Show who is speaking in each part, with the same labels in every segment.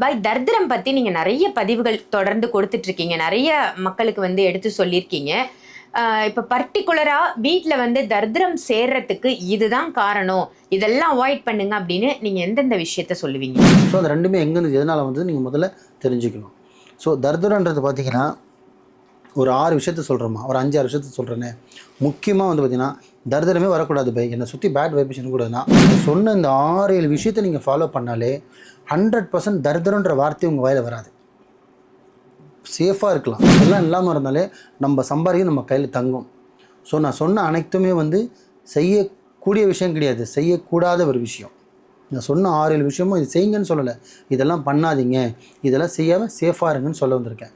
Speaker 1: பாய் தர்திரம் பற்றி நீங்கள் நிறைய பதிவுகள் தொடர்ந்து கொடுத்துட்ருக்கீங்க. நிறைய மக்களுக்கு வந்து எடுத்து சொல்லியிருக்கீங்க. இப்போ பர்டிகுலராக வீட்டில் வந்து தர்திரம் சேர்றதுக்கு இதுதான் காரணம். இதெல்லாம் அவாய்ட் பண்ணுங்க அப்படின்னு நீங்கள் எந்தெந்த விஷயத்த சொல்லுவீங்க?
Speaker 2: ஸோ அது ரெண்டுமே எங்கேருந்து எதனால் வந்து நீங்கள் முதல்ல தெரிஞ்சுக்கணும். ஸோ தர்திரன்றது பார்த்தீங்கன்னா ஒரு ஆறு விஷயத்த சொல்கிறோமா ஒரு அஞ்சு ஆறு விஷயத்த சொல்கிறேனே முக்கியமாக வந்து பார்த்தீங்கன்னா தரித்திரமே வரக்கூடாது பை. என்னை சுற்றி பேட் வைப்ரேஷன் கூடாதுன்னா சொன்ன இந்த ஆறு ஏழு விஷயத்தை நீங்கள் ஃபாலோ பண்ணாலே ஹண்ட்ரட் பர்சன்ட் தரித்திரன்ற வார்த்தை உங்கள் வாயில் வராது. சேஃபாக இருக்கலாம். எல்லாம் இல்லாமல் இருந்தாலே நம்ம சம்பாதிக்க நம்ம கையில் தங்கும். ஸோ நான் சொன்ன அனைத்துமே வந்து செய்யக்கூடிய விஷயம் கிடையாது. செய்யக்கூடாத ஒரு விஷயம். நான் சொன்ன ஆறு ஏழு விஷயமும் இது செய்யுங்கன்னு சொல்லலை. இதெல்லாம் பண்ணாதீங்க. இதெல்லாம் செய்யாமல் சேஃபாக இருங்கன்னு சொல்ல வந்திருக்கேன்.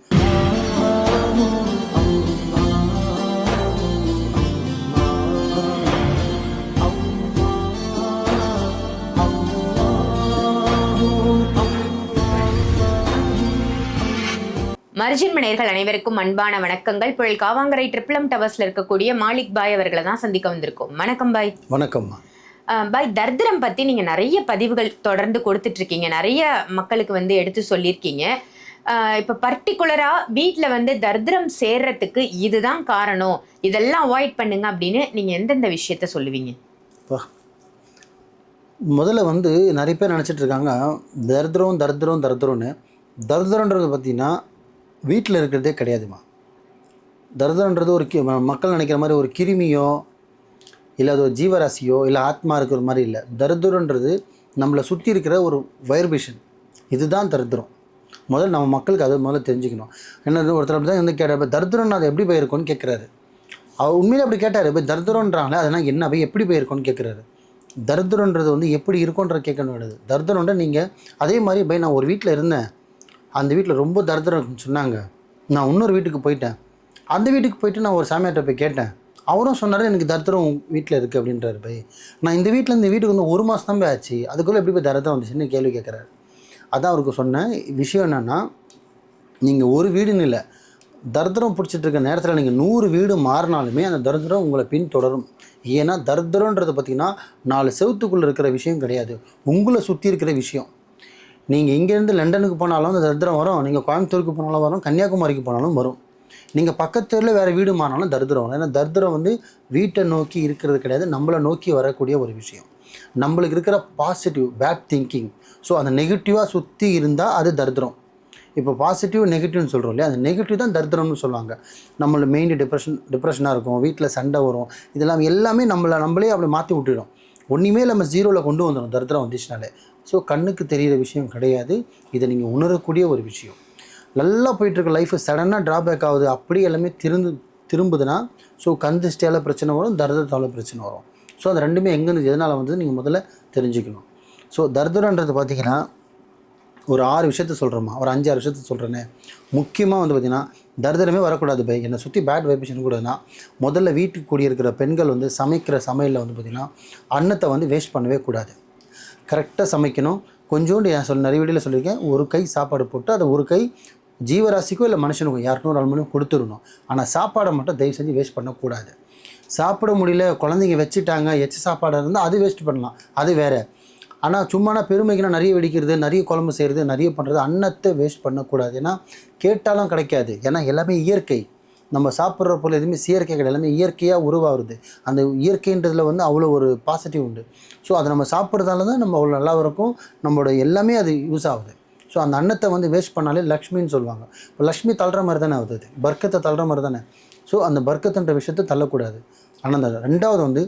Speaker 1: மர்ஜின் மனையர்கள் அனைவருக்கும் அன்பான வணக்கங்கள். புயல் காவாங்கரை ட்ரிப்ளம் டவர்ஸ்ல இருக்கக்கூடிய மாலிக் பாய் அவர்களை தான் சந்திக்க வந்திருக்கோம். வணக்கம் பாய்.
Speaker 2: வணக்கம்மா.
Speaker 1: அஹ் பாய் தர்திரம் பற்றி நீங்கள் நிறைய பதிவுகள் தொடர்ந்து கொடுத்துட்ருக்கீங்க. நிறைய மக்களுக்கு வந்து எடுத்து சொல்லியிருக்கீங்க. இப்போ பர்டிகுலராக வீட்டில் வந்து தர்திரம் சேர்றதுக்கு இதுதான் காரணம். இதெல்லாம் அவாய்ட் பண்ணுங்க அப்படின்னு நீங்கள் எந்தெந்த விஷயத்த சொல்லுவீங்க.
Speaker 2: முதல்ல வந்து நிறைய பேர் நினச்சிட்டு இருக்காங்க தரித்திரம் தரித்திரம் தரித்திரம்னு தரித்திரன்றது பார்த்தீங்கன்னா வீட்டில் இருக்கிறதே கிடையாதுமா. தரித்திரன்றது ஒரு கி- மக்கள் நினைக்கிற மாதிரி ஒரு கிருமியோ இல்லை அது ஒரு ஜீவராசியோ இல்லை ஆத்மா இருக்கிற மாதிரி இல்லை. தரித்திரன்றது நம்மளை சுற்றி இருக்கிற ஒரு வைர்பேஷன் இதுதான் தரித்திரம் முதல்ல நம்ம மக்களுக்கு அதை முதல்ல தெரிஞ்சுக்கணும். என்ன ஒருத்தர் அப்படி தான் வந்து கேட்டார் தரித்திரம் அது எப்படி போயிருக்கோன்னு கேட்குறாரு. அவர் உண்மையிலே அப்படி கேட்டார் இப்போ தரித்திரன்றாங்களே அதெல்லாம் என்ன போய் எப்படி போயிருக்கோன்னு கேட்குறாரு. தரித்திரன்றது வந்து எப்படி இருக்குன்ற கேட்கணும் கிடையாது தரித்திரம்ன்ற நீங்கள் அதே மாதிரி பை நான் ஒரு வீட்டில் இருந்தேன். அந்த வீட்டில் ரொம்ப தரதரம் சொன்னாங்க. நான் இன்னொரு வீட்டுக்கு போயிட்டேன். அந்த வீட்டுக்கு போயிட்டு நான் ஒரு சாமியார்ட்ட போய் கேட்டேன். அவரும் சொன்னார் எனக்கு தரித்திரம் வீட்டில் இருக்குது அப்படின்றாரு பை நான் இந்த வீட்டில் இந்த வீட்டுக்கு வந்து ஒரு மாதம் தான் போய் ஆச்சு. அதுக்குள்ளே எப்படி போய் தரதரம் வந்துச்சுன்னு கேள்வி கேட்குறாரு அதான் அவருக்கு சொன்னேன். விஷயம் என்னென்னா நீங்கள் ஒரு வீடுன்னு இல்லை தரித்திரம் பிடிச்சிட்டு இருக்க நேரத்தில் நீங்கள் நூறு வீடு மாறினாலுமே அந்த தரித்திரம் உங்களை பின்தொடரும். ஏன்னா தரித்திரன்றது பார்த்திங்கன்னா நாலு செவத்துக்குள்ளே இருக்கிற விஷயம் கிடையாது. உங்களை சுற்றி இருக்கிற விஷயம். நீங்கள் இங்கேருந்து லண்டனுக்கு போனாலும் அந்த தரித்திரம் வரும். நீங்கள் கோயம்புத்தூருக்கு போனாலும் வரும் கன்னியாகுமரிக்கு போனாலும் வரும். நீங்கள் பக்கத்தூரில் வேறு வீடு மாறினாலும் தரித்திரம் வரும். ஏன்னா தரித்திரம் வந்து வீட்டை நோக்கி இருக்கிறது கிடையாது. நம்மளை நோக்கி வரக்கூடிய ஒரு விஷயம். நம்மளுக்கு இருக்கிற பாசிட்டிவ் பேட் திங்கிங் ஸோ அந்த நெகட்டிவாக சுற்றி இருந்தால் அது தரித்திரம். இப்போ பாசிட்டிவ் நெகட்டிவ்னு சொல்கிறோம் இல்லையா? அந்த நெகட்டிவ் தான் தரித்திரம்னு சொல்லுவாங்க. நம்மள மெயின் டிப்ரெஷன் டிப்ரெஷனாக இருக்கும். வீட்டில் சண்டை வரும். இதெல்லாம் எல்லாமே நம்மளை நம்மளே அப்படி மாற்றி விட்டுடும். ஒன்றுமே நம்ம ஜீரோவில் கொண்டு வந்துடும் தரித்திரம் வந்துச்சுனாலே. ஸோ கண்ணுக்கு தெரிகிற விஷயம் கிடையாது. இதை நீங்கள் உணரக்கூடிய ஒரு விஷயம். நல்லா போயிட்டுருக்க லைஃப் சடனாக ட்ராபேக் ஆகுது. அப்படி எல்லாமே திருந்து திரும்புதுன்னா ஸோ கந்திஷ்டியால் பிரச்சனை வரும். தரித்திரத்தால் பிரச்சனை வரும். ஸோ அது ரெண்டுமே எங்கேருந்து எதனால் வந்து நீங்கள் முதல்ல தெரிஞ்சுக்கணும். ஸோ தரித்திரன்றது பார்த்தீங்கன்னா ஒரு ஆறு விஷயத்த சொல்கிறோமா ஒரு அஞ்சு ஆறு விஷயத்த சொல்கிறேனே முக்கியமாக வந்து பார்த்திங்கன்னா தரித்திரமே வரக்கூடாது பை. என்னை சுற்றி பேட் வைப்ரேஷன் கூடனா முதல்ல வீட்டுக்கு கூடியிருக்கிற பெண்கள் வந்து சமைக்கிற சமையலில் வந்து பார்த்திங்கன்னா அன்னத்தை வந்து வேஸ்ட் பண்ணவே கூடாது. கரெக்டாக சமைக்கணும். கொஞ்சோண்டு என் சொல் நிறைய வீடியோவில் சொல்லியிருக்கேன். ஒரு கை சாப்பாடு போட்டு அதை ஒரு கை ஜீவராசிக்கோ இல்லை மனுஷனுக்கோ யாருக்கும் ஒரு மணியும் கொடுத்துடணும். ஆனால் சாப்பாடை மட்டும் தயவு செஞ்சு வேஸ்ட் பண்ணக்கூடாது. சாப்பிட முடியல குழந்தைங்க வச்சுட்டாங்க எச்ச சாப்பாடாக இருந்தால் அது வேஸ்ட் பண்ணலாம். அது வேறு. ஆனால் சும்மானா பெருமைக்குனா நிறைய வெடிக்கிறது நிறைய குழம்பு செய்கிறது நிறைய பண்ணுறது அன்னத்தை வேஸ்ட் பண்ணக்கூடாது. ஏன்னா கேட்டாலும் கிடைக்காது. ஏன்னா எல்லாமே இயற்கை. நம்ம சாப்பிட்ற பொருள் எதுவுமே செயற்கை கிடையாது. எல்லாமே இயற்கையாக உருவாகுது அந்த இயற்கைன்றதுல வந்து அவ்வளோ ஒரு பாசிட்டிவ் உண்டு. ஸோ அதை நம்ம சாப்பிட்றதால தான் நம்ம அவ்வளோ நல்லா இருக்கும். நம்மளோட எல்லாமே அது யூஸ் ஆகுது. ஸோ அந்த அன்னத்தை வந்து வேஸ்ட் பண்ணாலே லக்ஷ்மின்னு சொல்லுவாங்க. இப்போ லக்ஷ்மி தள்ளுற மாதிரி தானே ஆகுது பர்க்கத்தை தள்ளுற மாதிரி தானே? ஸோ அந்த பர்க்கத்துன்ற விஷயத்தை தள்ளக்கூடாது. ஆனால் அந்த ரெண்டாவது வந்து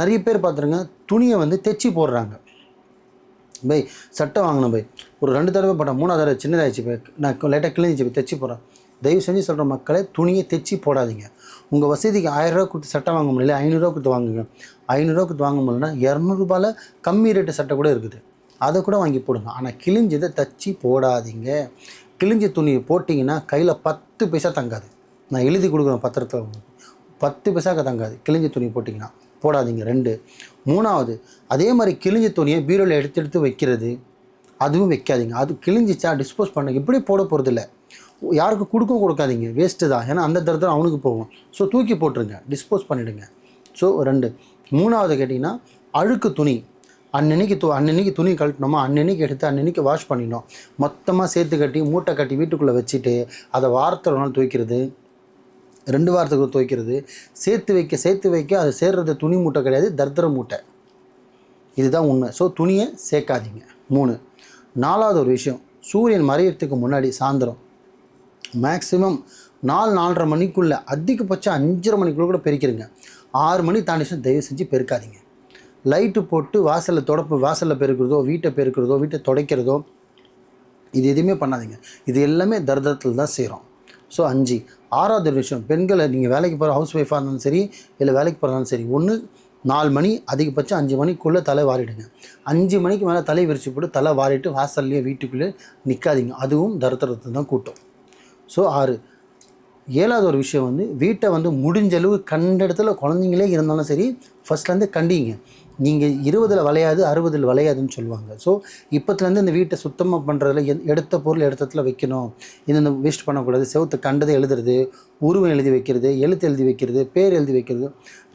Speaker 2: நிறைய பேர் பார்த்துருங்க துணியை வந்து தைச்சி போடுறாங்க. பை சட்டை வாங்கணும் பை. ஒரு ரெண்டு தடவை போட்டேன் மூணாவது தடவை சின்னதாகிடுச்சு பை. நான் லைட்டாக கிழிஞ்சிச்சு போய் தைச்சி போகிறேன் தயவு செஞ்சு சொல்கிற மக்களை துணியை தைச்சி போடாதீங்க. உங்கள் வசதிக்கு ஆயிரரூவா கொடுத்து சட்டை வாங்க முடியல ஐநூறுரூவா கொடுத்து வாங்குங்க. ஐநூறுரூவா கொடுத்து வாங்க முடியலன்னா இரநூறுபாவில் கம்மி ரேட்டு சட்டை கூட இருக்குது. அதை கூட வாங்கி போடுங்க. ஆனால் கிழிஞ்சதை தச்சு போடாதீங்க. கிழிஞ்ச துணியை போட்டிங்கன்னா கையில் பத்து பைசா தங்காது. நான் எழுதி கொடுக்குறேன் பத்திரத்தில் பத்து பைசாக்கு தங்காது. கிழிஞ்ச துணி போட்டிங்கன்னா. போடாதீங்க. ரெண்டு. மூணாவது அதே மாதிரி கிழிஞ்ச துணியை பீரோவில் எடுத்து எடுத்து வைக்கிறது அதுவும் வைக்காதீங்க. அது கிழிஞ்சிச்சா டிஸ்போஸ் பண்ண இப்படி போட போகிறதில்ல யாருக்கும் கொடுக்கவும் கொடுக்காதீங்க. வேஸ்ட்டு தான். ஏன்னா அந்த தரத்தில் அவனுக்கு போகும். ஸோ தூக்கி போட்டுருங்க. டிஸ்போஸ் பண்ணிவிடுங்க ஸோ ரெண்டு. மூணாவது கேட்டிங்கன்னா அழுக்கு துணி. அன்னன்னைக்கு து அன்னன்னைக்கு துணி கழட்டினோமா அன்னன்னைக்கு எடுத்து அன்னன்னைக்கு வாஷ் பண்ணிடணும். மொத்தமாக சேர்த்து கட்டி மூட்டை கட்டி வீட்டுக்குள்ளே வச்சுட்டு அதை வாரத்தில் தூக்கிறது நாள் ரெண்டு வாரத்துக்கு துவைக்கிறது. சேர்த்து வைக்க சேர்த்து வைக்க அது சேர்றது துணி மூட்டை கிடையாது தர்தர மூட்டை. இதுதான் உண்மை. ஸோ துணியை சேர்க்காதீங்க. மூணு. நாலாவது ஒரு விஷயம் சூரியன் மறையிறதுக்கு முன்னாடி சாயந்தரம். மேக்ஸிமம் நாலு நாலரை மணிக்குள்ளே அதிகபட்சம் அஞ்சரை மணிக்குள்ளே கூட பெருக்கிடுங்க ஆறு மணி தாண்டிச்சுன்னா தயவு செஞ்சு பெருக்காதீங்க. லைட்டு போட்டு வாசலில் தொடப்பு வாசலில் பெருக்கிறதோ வீட்டை பெருக்கிறதோ வீட்டை துடைக்கிறதோ இது எதுவுமே பண்ணாதீங்க. இது எல்லாமே தர்தரத்தில் தான் செய்கிறோம் ஸோ அஞ்சு. ஆறாவது ஒரு விஷயம் பெண்களை நீங்கள் வேலைக்கு போகிற ஹவுஸ் ஒய்ஃபாக இருந்தாலும் சரி இல்லை வேலைக்கு போகிறதாலும் சரி ஒன்று நாலு மணி அதிகபட்சம் அஞ்சு மணிக்குள்ளே தலை வாரிடுங்க. அஞ்சு மணிக்கு மேலே தலை விரிச்சு போட்டு தலை வாரிட்டு வாசல்லையே வீட்டுக்குள்ளே நிற்காதீங்க அதுவும் தரத்தரத்தை தான் கூட்டம். ஸோ ஆறு. ஏழாவது ஒரு விஷயம் வந்து வீட்டை வந்து முடிஞ்ச அளவு கண்ட இடத்துல குழந்தைங்களே இருந்தாலும் சரி ஃபஸ்ட்லேருந்து கண்டிங்க. நீங்கள் இருபதில் வளையாது அறுபதில் வளையாதுன்னு சொல்லுவாங்க. ஸோ இப்போத்துலேருந்து இந்த வீட்டை சுத்தமாக பண்ணுறதுல எடுத்த பொருள் எடுத்த இடத்துல வைக்கணும். இந்த வேஸ்ட் பண்ணக்கூடாது. செவத்தை கண்டதை எழுதுறது உருவம் எழுதி வைக்கிறது எழுத்து எழுதி வைக்கிறது பேர் எழுதி வைக்கிறது.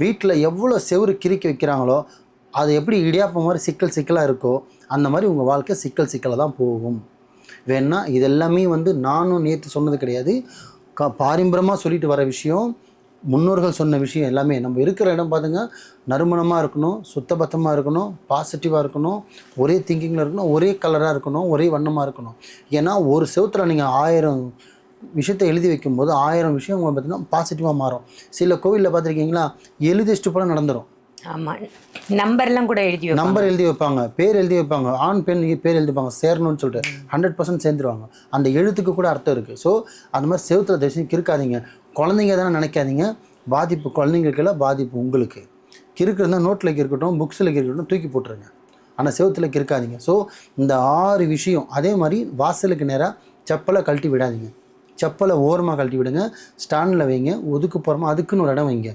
Speaker 2: வீட்டில் எவ்வளோ செவரு கிறுக்கி வைக்கிறாங்களோ அது எப்படி இடியாப்பம் மாதிரி சிக்கல் சிக்கலாக இருக்கோ அந்த மாதிரி உங்கள் வாழ்க்கை சிக்கல் சிக்கலாக தான் போகும். வேணா இதெல்லாமே வந்து நானும் நேற்று சொன்னது கிடையாது. க பாரம்பரியமாக சொல்லிட்டு வர விஷயம் முன்னோர்கள் சொன்ன விஷயம் எல்லாமே. நம்ம இருக்கிற இடம் பார்த்துங்க நறுமணமாக இருக்கணும் சுத்தபத்தமாக இருக்கணும் பாசிட்டிவாக இருக்கணும் ஒரே திங்கிங்கில் இருக்கணும் ஒரே கலராக இருக்கணும் ஒரே வண்ணமாக இருக்கணும். ஏன்னா ஒரு செவத்தில் நீங்கள் ஆயிரம் விஷயத்தை எழுதி வைக்கும்போது ஆயிரம் விஷயம் பார்த்தீங்கன்னா பாசிட்டிவாக மாறும். சில கோவிலில் பார்த்துருக்கீங்களா எழுதி வச்சுட்டு போல நடந்துடும்
Speaker 1: ஆமாம் நம்பர்லாம் கூட எழுதி
Speaker 2: நம்பர் எழுதி வைப்பாங்க. பேர் எழுதி வைப்பாங்க. ஆண் பெண் பேர் எழுதி வைப்பாங்க. சேரணும்னு சொல்லிட்டு ஹண்ட்ரட் பர்சன்ட் சேர்ந்துருவாங்க. அந்த எழுத்துக்கு கூட அர்த்தம் இருக்குது ஸோ அந்த மாதிரி செவத்துல தயவுசெய்து கிறுக்காதீங்க. குழந்தைங்க தானே நினைக்காதீங்க. பாதிப்பு குழந்தைங்களுக்கு பாதிப்பு உங்களுக்கு. கிறுக்குறதுனா நோட்டில் இருக்கட்டும் புக்ஸில் இருக்கட்டும் தூக்கி போட்டுருங்க. ஆனால் செவத்தில் கிறுக்காதீங்க. ஸோ இந்த ஆறு விஷயம் அதே மாதிரி வாசலுக்கு நேராக செப்பலை கழட்டி விடாதீங்க. செப்பலை ஓரமாக கழட்டி விடுங்க. ஸ்டாண்டில் வைங்க. ஒதுக்கு போகிறோமா அதுக்குன்னு ஒரு இடம் வைங்க.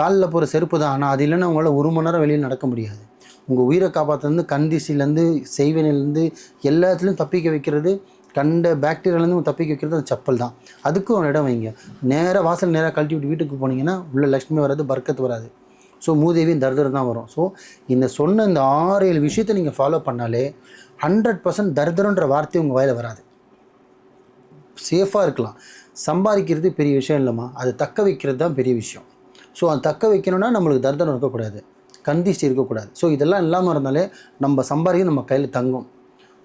Speaker 2: காலில் போகிற செருப்பு தான். ஆனால் அது இல்லைன்னா உங்களால் ஒரு மணி நேரம் வெளியில் நடக்க முடியாது. உங்கள் உயிரை காப்பாற்றுறது கண்டிசிலேருந்து செய்வனிலேருந்து எல்லாத்துலேயும் தப்பிக்க வைக்கிறது கண்ட பாக்டீரியாலேருந்து தப்பிக்க வைக்கிறது அந்த செப்பல் தான். அதுக்கும் ஒரு இடம் வைங்க. நேராக வாசல் நேராக கழட்டி விட்டு வீட்டுக்கு போனீங்கன்னா உள்ள லக்ஷ்மி வராது பர்க்கத்து வராது. ஸோ மூதேவியும் தர்தர் தான் வரும். ஸோ இந்த சொன்ன இந்த ஆறு ஏழு விஷயத்தை நீங்கள் ஃபாலோ பண்ணாலே ஹண்ட்ரட் பர்சன்ட் தர்தரன்ற வார்த்தை உங்கள் வாயில வராது. சேஃபாக இருக்கலாம். சம்பாதிக்கிறது பெரிய விஷயம் இல்லைம்மா. அதை தக்க வைக்கிறது தான் பெரிய விஷயம். ஸோ அதை தக்க வைக்கணும்னா நம்மளுக்கு தர்தனம் இருக்கக்கூடாது. கந்திஷ்டி இருக்கக்கூடாது. ஸோ இதெல்லாம் இல்லாமல் இருந்தாலே நம்ம சம்பாதிக்க நம்ம கையில் தங்கும்.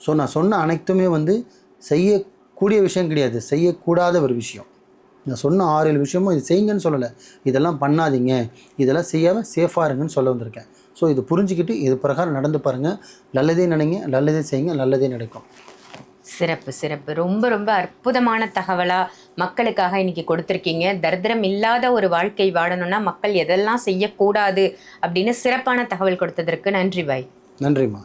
Speaker 2: ஸோ நான் சொன்ன அனைத்துமே வந்து செய்யக்கூடிய விஷயம் கிடையாது. செய்யக்கூடாத ஒரு விஷயம். நான் சொன்ன ஆறு ஏழு விஷயமும் இது செய்யுங்கன்னு சொல்லலை. இதெல்லாம் பண்ணாதீங்க. இதெல்லாம் செய்யாமல் சேஃபாக இருங்கன்னு சொல்ல வந்திருக்கேன். ஸோ இது புரிஞ்சுக்கிட்டு இது பிரகாரம் நடந்து பாருங்கள் நல்லதே நினைங்க நல்லதே செய்யுங்க நல்லதே நடக்கும்.
Speaker 1: சிறப்பு சிறப்பு. ரொம்ப ரொம்ப அற்புதமான தகவலா மக்களுக்காக இன்னைக்கு கொடுத்துருக்கீங்க. தரித்திரம் இல்லாத ஒரு வாழ்க்கை வாழணும்னா மக்கள் எதெல்லாம் செய்யக்கூடாது அப்படின்னு சிறப்பான தகவல் கொடுத்ததற்கு நன்றி பாய்.
Speaker 2: நன்றிம்மா.